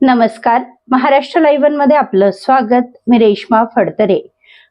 नमस्कार. महाराष्ट्र लाईव्हनमध्ये आपलं स्वागत. मी रेश्मा फडतरे.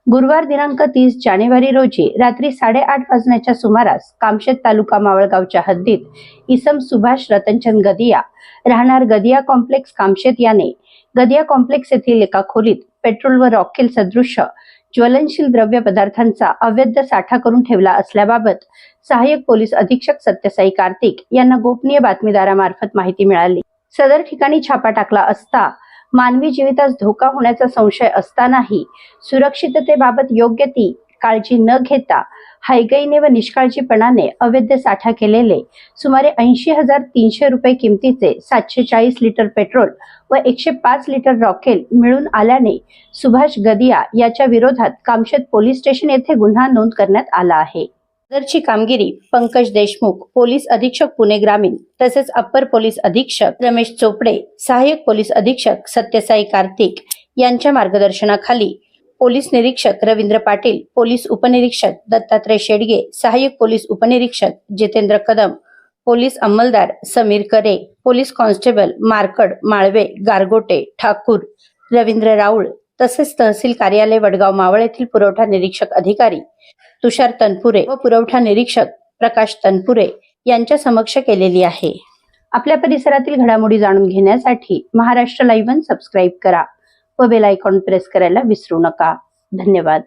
गुरुवार दिनांक तीस जानेवारी रोजी रात्री साडेआठ वाजण्याच्या सुमारास कामशेत तालुका मावळगावच्या हद्दीत इसम सुभाष रतनचंद गदिया राहणार गदिया कॉम्प्लेक्स कामशेत याने गदिया कॉम्प्लेक्स येथील एका खोलीत पेट्रोल व रॉकेल सदृश्य ज्वलनशील द्रव्य पदार्थांचा अवैध साठा करून ठेवला असल्याबाबत सहाय्यक पोलीस अधीक्षक सत्यसाई कार्तिक यांना गोपनीय बातमीदारामार्फत माहिती मिळाली. सदर ठिकाणी छापा टाकला असता. मानवी जीवितास धोका होण्याचा संशय असतानाही सुरक्षिततेबाबत योग्य ती काळजी न घेता हायगईने व निष्काळजीपणाने अवैध साठा केलेले सुमारे ऐंशी हजार तीनशे रुपये किमतीचे सातशे चाळीस लिटर पेट्रोल व एकशे पाच लिटर रॉकेल मिळून आल्याने सुभाष गदिया याच्या विरोधात कामशेत पोलीस स्टेशन येथे गुन्हा नोंद करण्यात आला आहे. सदरची कामगिरी पंकज देशमुख पोलीस अधीक्षक पुणे ग्रामीण तसेच अप्पर पोलीस अधीक्षक रमेश चोपडे सहाय्यक पोलीस अधीक्षक सत्यसाई कार्तिक यांच्या मार्गदर्शनाखाली पोलीस निरीक्षक रवींद्र पाटील पोलीस उपनिरीक्षक दत्तात्रय शेडगे सहाय्यक पोलीस उपनिरीक्षक जितेंद्र कदम पोलीस अंमलदार समीर करे पोलीस कॉन्स्टेबल मार्कड माळवे गारगोटे ठाकूर रवींद्र राऊळ तसेच तहसील कार्यालय वडगाव मावळ येथील पुरवठा निरीक्षक अधिकारी तुषार तनपुरे व पुरवठा निरीक्षक प्रकाश तनपुरे यांच्या समक्ष केलेली आहे. आपल्या परिसरातील घडामोडी जाणून घेण्यासाठी महाराष्ट्र लाईव्ह सबस्क्राईब करा व बेल आयकॉन प्रेस करायला विसरू नका. धन्यवाद.